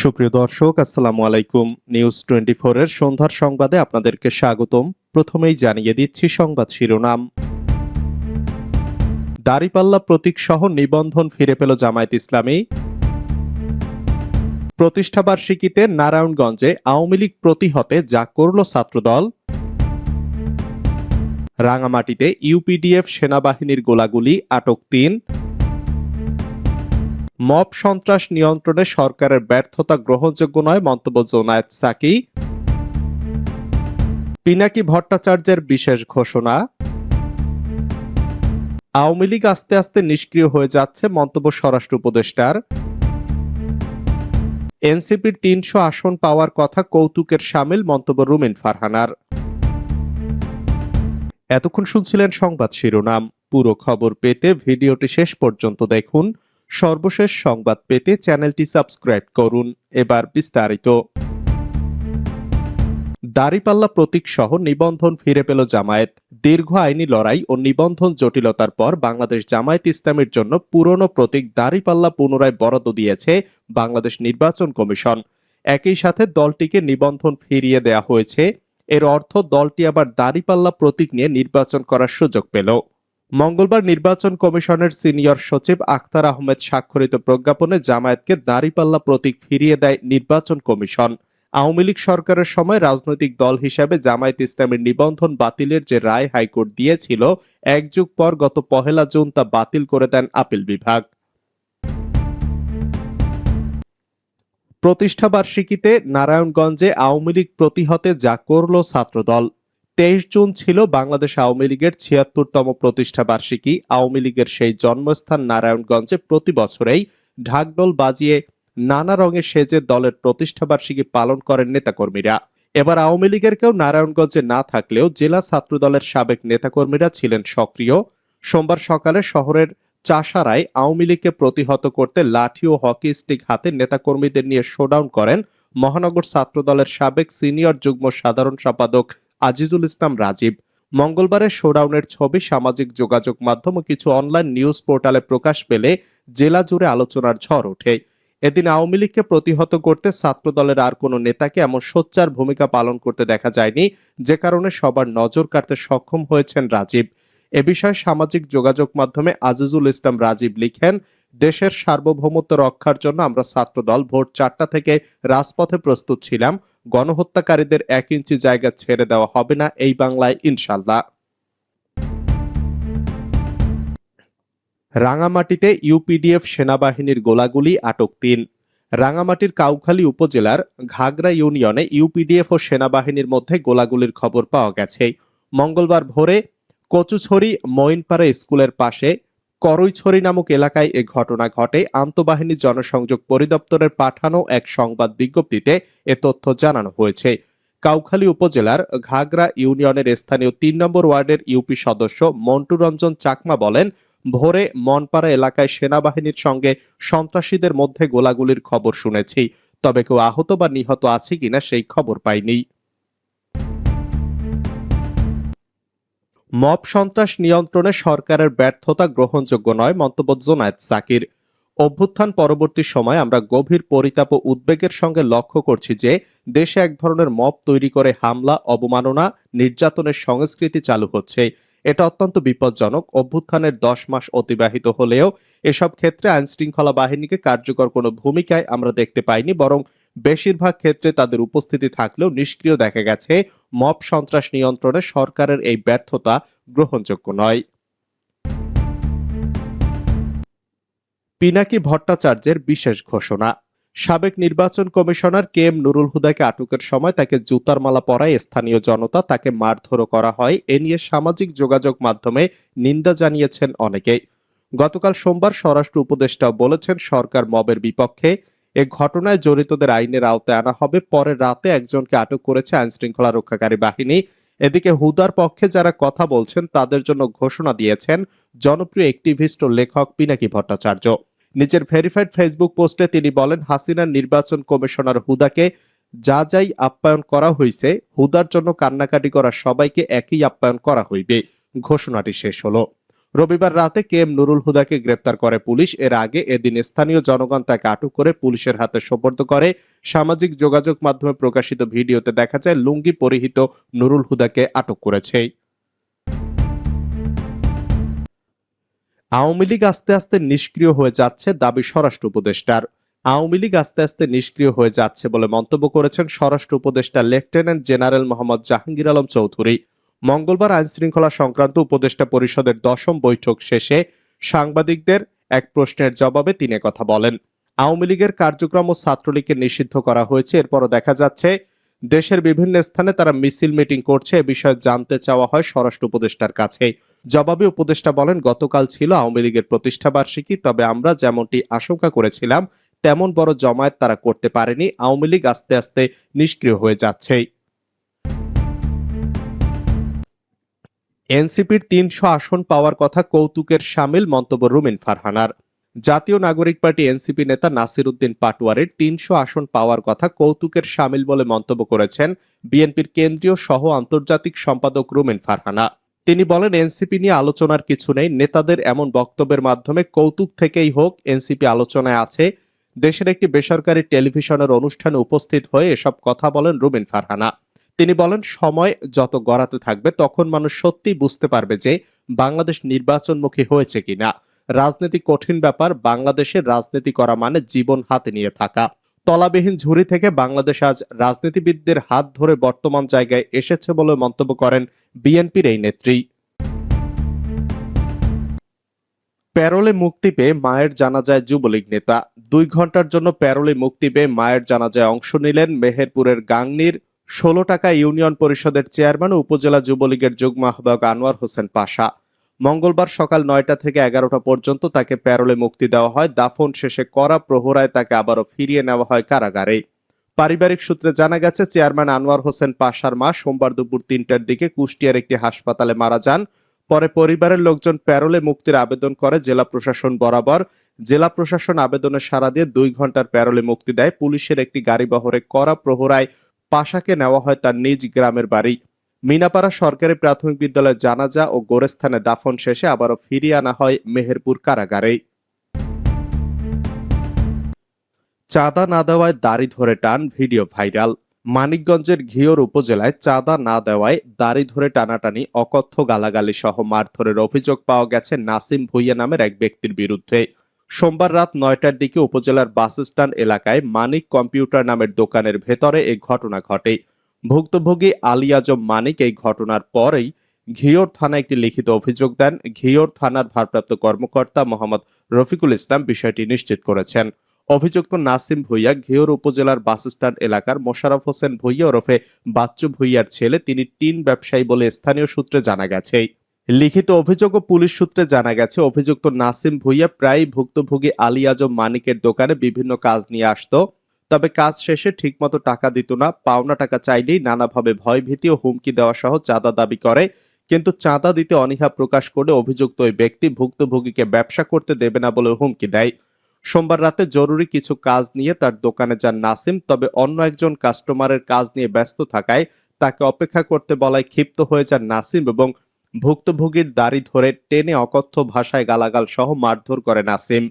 সুপ্রিয় দর্শক, আসসালামু আলাইকুম। নিউজ টোয়েন্টি এর সন্ধ্যার সংবাদে আপনাদেরকে স্বাগতম। প্রথমেই জানিয়ে দিচ্ছি সংবাদ শিরোনাম। দাড়িপাল্লা প্রতীক সহ নিবন্ধন ফিরে পেল জামায়াত ইসলামী। প্রতিষ্ঠাবার্ষিকীতে নারায়ণগঞ্জে আওয়ামী লীগ প্রতিহতে যা করল ছাত্রদল। রাঙামাটিতে ইউপিডিএফ সেনাবাহিনীর গোলাগুলি আটক তিন। মব সন্ত্রাস নিয়ন্ত্রণে সরকারের ব্যর্থতা গ্রহণযোগ্য নয়, মন্তব্য জোনায়েত সাকি। পিনাকি ভট্টাচার্যের বিশেষ ঘোষণা। আওয়ামী লীগ আস্তে আস্তে নিষ্ক্রিয় হয়ে যাচ্ছে, মন্তব্য স্বরাষ্ট্র উপদেষ্টার। এনসিপির তিনশো আসন পাওয়ার কথা কৌতুকের সামিল, মন্তব্য রুমিন ফারহানার। এতক্ষণ শুনছিলেন সংবাদ শিরোনাম। পুরো খবর পেতে ভিডিওটি শেষ পর্যন্ত দেখুন। সর্বশেষ সংবাদ পেতে চ্যানেলটি সাবস্ক্রাইব করুন। এবার বিস্তারিত। দাড়িপাল্লা প্রতীক সহ নিবন্ধন ফিরে পেল জামায়াত। দীর্ঘ আইনি লড়াই ও নিবন্ধন জটিলতার পর বাংলাদেশ জামায়াত ইসলামের জন্য পুরনো প্রতীক দাড়িপাল্লা পুনরায় বরাদ্দ দিয়েছে বাংলাদেশ নির্বাচন কমিশন। একই সাথে দলটিকে নিবন্ধন ফিরিয়ে দেয়া হয়েছে। এর অর্থ দলটি আবার দাড়িপাল্লা প্রতীক নিয়ে নির্বাচন করার সুযোগ পেল। মঙ্গলবার নির্বাচন কমিশনের সিনিয়র সচিব আখতার আহমেদ স্বাক্ষরিত প্রজ্ঞাপনে জামায়াতকে দাঁড়িপাল্লা প্রতীক ফিরিয়ে দেয় নির্বাচন কমিশন। আওয়ামী লীগ সরকারের সময় রাজনৈতিক দল হিসাবে জামায়াত ইসলামের নিবন্ধন বাতিলের যে রায় হাইকোর্ট দিয়েছিল, এক যুগ পর গত পহেলা জুন তা বাতিল করে দেন আপিল বিভাগ। প্রতিষ্ঠাবার্ষিকীতে নারায়ণগঞ্জে আওয়ামী লীগ প্রতিহতে যা করল ছাত্রদল। তেইশ জুন ছিল বাংলাদেশ আওয়ামী লীগের ছিয়াত্তরতম প্রতিষ্ঠা বার্ষিকী। আওয়ামী লীগের সেই জন্মস্থান নারায়ণগঞ্জে প্রতি বছরেই ঢাকডোল বাজিয়ে নানা রঙে সেজে দলের প্রতিষ্ঠা বার্ষিকী পালন করেন নেতাকর্মীরা। এবার আওয়ামী লীগের কেউ নারায়ণগঞ্জে না থাকলেও জেলা ছাত্র দলের সাবেক নেতাকর্মীরা ছিলেন সক্রিয়। সোমবার সকালে শহরের চাষারায় আওয়ামী লীগকে প্রতিহত করতে লাঠি ও হকি স্টিক হাতে নেতাকর্মীদের নিয়ে শোডাউন করেন মহানগর ছাত্র দলের সাবেক সিনিয়র যুগ্ম সাধারণ সম্পাদক আজিজুল ইসলাম রাজীব। মঙ্গলবারের শোডাউনের ছবি, সামাজিক যোগাযোগ মাধ্যম কিছু অনলাইন নিউজ পোর্টালে প্রকাশ পেলে জেলা জুড়ে আলোচনার ঝড় ওঠে। এদিন আওয়ামী লীগকে প্রতিহত করতে ছাত্র দলের আর কোনো নেতাকে এমন সোচ্চার ভূমিকা পালন করতে দেখা যায়নি, যে কারণে সবার নজর কাড়তে সক্ষম হয়েছেন রাজীব। এ বিষয়ে সামাজিক যোগাযোগ মাধ্যমে আজিজুল ইসলাম রাজীব লিখেন, দেশের সার্বভৌমত্ব রক্ষার জন্য আমরা ছাত্রদল ভোর চারটা থেকে রাজপথে প্রস্তুত ছিলাম। গণহত্যাকারীদের এক ইঞ্চি জায়গা ছেড়ে দেওয়া হবে না এই বাংলায় ইনশাল্লাহ রাঙামাটিতে ইউপিডিএফ সেনাবাহিনীর গোলাগুলি আটক তিন। রাঙামাটির কাউখালী উপজেলার ঘাগরা ইউনিয়নে ইউপিডিএফ ও সেনাবাহিনীর মধ্যে গোলাগুলির খবর পাওয়া গেছে। মঙ্গলবার ভোরে কচুছড়ি মইনপাড়া স্কুলের পাশে করইছড়ি নামক এলাকায় এ ঘটনা ঘটে। আন্তঃবাহিনী জনসংযোগ পরিদপ্তরের পাঠানো এক সংবাদ বিজ্ঞপ্তিতে এ তথ্য জানানো হয়েছে। কাউখালী উপজেলার ঘাগরা ইউনিয়নের স্থানীয় তিন নম্বর ওয়ার্ডের ইউপি সদস্য মন্টু রঞ্জন চাকমা বলেন, ভোরে মনপাড়া এলাকায় সেনাবাহিনীর সঙ্গে সন্ত্রাসীদের মধ্যে গোলাগুলির খবর শুনেছি, তবে কেউ আহত বা নিহত আছে কিনা সেই খবর পাইনি। মব সন্ত্রাস নিয়ন্ত্রণে সরকারের ব্যর্থতা গ্রহণযোগ্য নয় মন্তব্য জোনায়েদ সাকির অভ্যুত্থান পরবর্তী সময় আমরা গভীর পরিতাপ ও উদ্বেগের সঙ্গে লক্ষ্য করছি যে দেশে এক ধরনের মব তৈরি করে হামলা, অবমাননা, নির্যাতনের সংস্কৃতি চালু হচ্ছে। এটা অত্যন্ত বিপজ্জনক। অভ্যুত্থানের দশ মাস অতিবাহিত হলেও এসব ক্ষেত্রে আইন শৃঙ্খলা বাহিনীকে কার্যকর কোনো ভূমিকায় আমরা দেখতে পাইনি, বরং বেশিরভাগ ক্ষেত্রে তাদের উপস্থিতি থাকলেও নিষ্ক্রিয় দেখা গেছে। মব সন্ত্রাস নিয়ন্ত্রণে সরকারের এই ব্যর্থতা গ্রহণযোগ্য নয়। পিনাকি ভট্টাচার্যের বিশেষ ঘোষণা। সাবেক নির্বাচন কমিশনার কে এম নুরুল হুদাকে আটকের সময় তাকে জুতার মালা পরায় স্থানীয় জনতা তাকে মারধরও করা হয়, এ নিয়ে সামাজিক যোগাযোগ মাধ্যমে নিন্দা জানিয়েছেন অনেকেই। গতকাল সোমবার স্বরাষ্ট্র উপদেষ্টাও বলেছেন, সরকার মবের বিপক্ষে এ ঘটনায় জড়িতদের আইনের আওতায় আনা হবে। পরে রাতে একজনকে আটক করেছে আইন শৃঙ্খলা রক্ষাকারী বাহিনী। এদিকে হুদার পক্ষে যারা কথা বলছেন, তাদের জন্য ঘোষণা দিয়েছেন, জনপ্রিয় অ্যাক্টিভিস্ট ও লেখক পিনাকি ভট্টাচার্য। নিজের ভেরিফাইড ফেসবুক পোস্টে তিনি বলেন, হাসিনার নির্বাচন কমিশনার হুদাকে যা যাই আপ্যায়ন করা হয়েছে হুদার জন্য কান্নাকাটি করা সবাইকে একই আপ্যায়ন করা হইবে। ঘোষণাটি শেষ হলো। রবিবার রাতে কে এম নুরুল হুদাকে গ্রেপ্তার করে পুলিশ। এর আগে এদিন স্থানীয় জনগণ তাকে আটক করে পুলিশের হাতে সোপর্দ করে। সামাজিক যোগাযোগ মাধ্যমে প্রকাশিত ভিডিওতে দেখা যায়, লুঙ্গি পরিহিত নুরুল হুদাকে আটক করেছে। আওয়ামী লীগ আস্তে আস্তে নিষ্ক্রিয় হয়ে যাচ্ছে দাবি স্বরাষ্ট্র উপদেষ্টার। আওয়ামী লীগ আস্তে আস্তে নিষ্ক্রিয় হয়ে যাচ্ছে বলে মন্তব্য করেছেন স্বরাষ্ট্র উপদেষ্টা লেফটেন্যান্ট জেনারেল মোহাম্মদ জাহাঙ্গীর আলম চৌধুরী। মঙ্গলবার আইন শৃঙ্খলা সংক্রান্ত উপদেষ্টা পরিষদের দশম বৈঠক শেষে সাংবাদিকদের এক প্রশ্নের জবাবে তিনি কথা বলেন, আওয়ামী লীগের কার্যক্রম ও ছাত্রলীগকে নিষিদ্ধ করা হয়েছে, এরপরও দেখা যাচ্ছে দেশের বিভিন্ন স্থানে তারা মিছিল মিটিং করছে, এ বিষয়ে জানতে চাওয়া হয় স্বরাষ্ট্র উপদেষ্টার কাছে। জবাবে উপদেষ্টা বলেন, গতকাল ছিল আওয়ামী লীগের প্রতিষ্ঠা বার্ষিকী, তবে আমরা যেমনটি আশঙ্কা করেছিলাম, তেমন বড় জমায়েত তারা করতে পারেনি। আওয়ামী লীগ আস্তে আস্তে নিষ্ক্রিয় হয়ে যাচ্ছে। এনসিপির তিনশো আসন পাওয়ার কথা কৌতুকের সামিল মন্তব্য রুমিন ফারহানার। জাতীয় নাগরিক পার্টি এনসিপি নেতা নাসির উদ্দিন পাটোয়ারির তিনশো আসন পাওয়ার কথা কৌতুকের সামিল বলে মন্তব্য করেছেন বিএনপির কেন্দ্রীয় সহ আন্তর্জাতিক সম্পাদক রুমেন ফারহানা। তিনি বলেন, এনসিপি নিয়ে আলোচনার কিছু নেই। নেতাদের এমন বক্তব্যের মাধ্যমে কৌতুক থেকেই হোক এনসিপি আলোচনায় আছে। দেশের একটি বেসরকারি টেলিভিশনের অনুষ্ঠানে উপস্থিত হয়ে এসব কথা বলেন রুমিন ফারহানা। তিনি বলেন, সময় যত গড়াতে থাকবে, তখন মানুষ সত্যিই বুঝতে পারবে যে বাংলাদেশ নির্বাচনমুখী হয়েছে কিনা। রাজনীতি কঠিন ব্যাপার বাংলাদেশের রাজনীতি করা মানে জীবন হাতে নিয়ে থাকা। তলাবিহীন ঝুড়ি থেকে বাংলাদেশ আজ রাজনীতিবিদদের হাত ধরে বর্তমান জায়গায় এসেছে বলে মন্তব্য করেন বিএনপির এই নেত্রী। প্যারোলে মুক্তি পেয়ে মায়ের জানাজায় যুবলীগ নেতা। দুই ঘণ্টার জন্য প্যারোলে মুক্তি পেয়ে মায়ের জানাজায় অংশ নিলেন মেহেরপুরের গাংনির। ষোলো টাকা ইউনিয়ন পরিষদের চেয়ারম্যান উপজেলা যুবলীগের যুগ্ম আহ্বায়ক আনোয়ার হোসেন পাশা। মঙ্গলবার সকাল নয়টা থেকে এগারোটা পর্যন্ত তাকে প্যারোলে মুক্তি দেওয়া হয়। দাফন শেষে করা প্রহরায় তাকে আবারও ফিরিয়ে নেওয়া হয় কারাগারে। পারিবারিক সূত্রে জানা গেছে, চেয়ারম্যান আনোয়ার হোসেন পাশার মা সোমবার দুপুর তিনটার দিকে কুষ্টিয়ার একটি হাসপাতালে মারা যান। পরে পরিবারের লোকজন প্যারোলে মুক্তির আবেদন করে জেলা প্রশাসন বরাবর। জেলা প্রশাসন আবেদনে সাড়া দিয়ে দুই ঘণ্টার প্যারোলে মুক্তি দেয়। পুলিশের একটি গাড়ি বহরে করা প্রহরায় পাশাকে নেওয়া হয় তার নিজ গ্রামের বাড়ি। মিনাপাড়া সরকারি প্রাথমিক বিদ্যালয়ের জানাজা ও গোরস্থানে দাফন শেষে আবারও ফিরিয়ে আনা হয় মেহেরপুর কারাগারে চাঁদা না দেওয়ায় দাড়ি ধরে টান ভিডিও ভাইরাল। মানিকগঞ্জের ঘিওর উপজেলায় চাঁদা না দেওয়ায় দাড়ি ধরে টানাটানি, অকথ্য গালাগালি সহ মারধরের অভিযোগ পাওয়া গেছে নাসিম ভুইয়া নামের এক ব্যক্তির বিরুদ্ধে। সোমবার রাত নয়টার দিকে উপজেলার বাসস্ট্যান্ড এলাকায় মানিক কম্পিউটার নামের দোকানের ভেতরে এ ঘটনা ঘটে। ভুক্তভোগী আলী আজম মানিক এই ঘটনার পরেই ঘিওর থানায় একটি লিখিত অভিযোগ দেন। ঘিওর থানার ভারপ্রাপ্ত কর্মকর্তা মোহাম্মদ রফিকুল ইসলাম বিষয়টি নিশ্চিত করেছেন। অভিযুক্ত নাসিম ভুইয়া ঘিওর উপজেলার বাসস্ট্যান্ড এলাকার মোশারফ হোসেন ভুইয়া ওরফে বাচ্চু ভুইয়ার ছেলে, তিনি টিন ব্যবসায়ী বলে স্থানীয় সূত্রে জানা গেছে। লিখিত অভিযোগ ও পুলিশ সূত্রে জানা গেছে, অভিযুক্ত নাসিম ভুইয়া প্রায় ভুক্তভোগী আলী আজম মানিকের দোকানে বিভিন্ন কাজ নিয়ে আসতো। তবে কাজ শেষে ঠিকমতো টাকা দিত না, পাওনা টাকা চাইলেই নানাভাবে ভয়ভীতি ও হুমকি দেওয়া সহ চাঁদা দাবি করে। কিন্তু চাঁদা দিতে অনীহা প্রকাশ করে অভিযুক্ত ওই ব্যক্তি ভুক্তভোগীকে ব্যবসা করতে দেবে না বলে হুমকি দেয়। সোমবার রাতে জরুরি কিছু কাজ নিয়ে তার দোকানে যান নাসিম, তবে অন্য একজন কাস্টমারের কাজ নিয়ে ব্যস্ত থাকায় তাকে অপেক্ষা করতে বলায় ক্ষিপ্ত হয়ে যান নাসিম এবং ভুক্তভোগীর দাড়ি ধরে টেনে অকথ্য ভাষায় গালাগাল সহ মারধর করে নাসিম।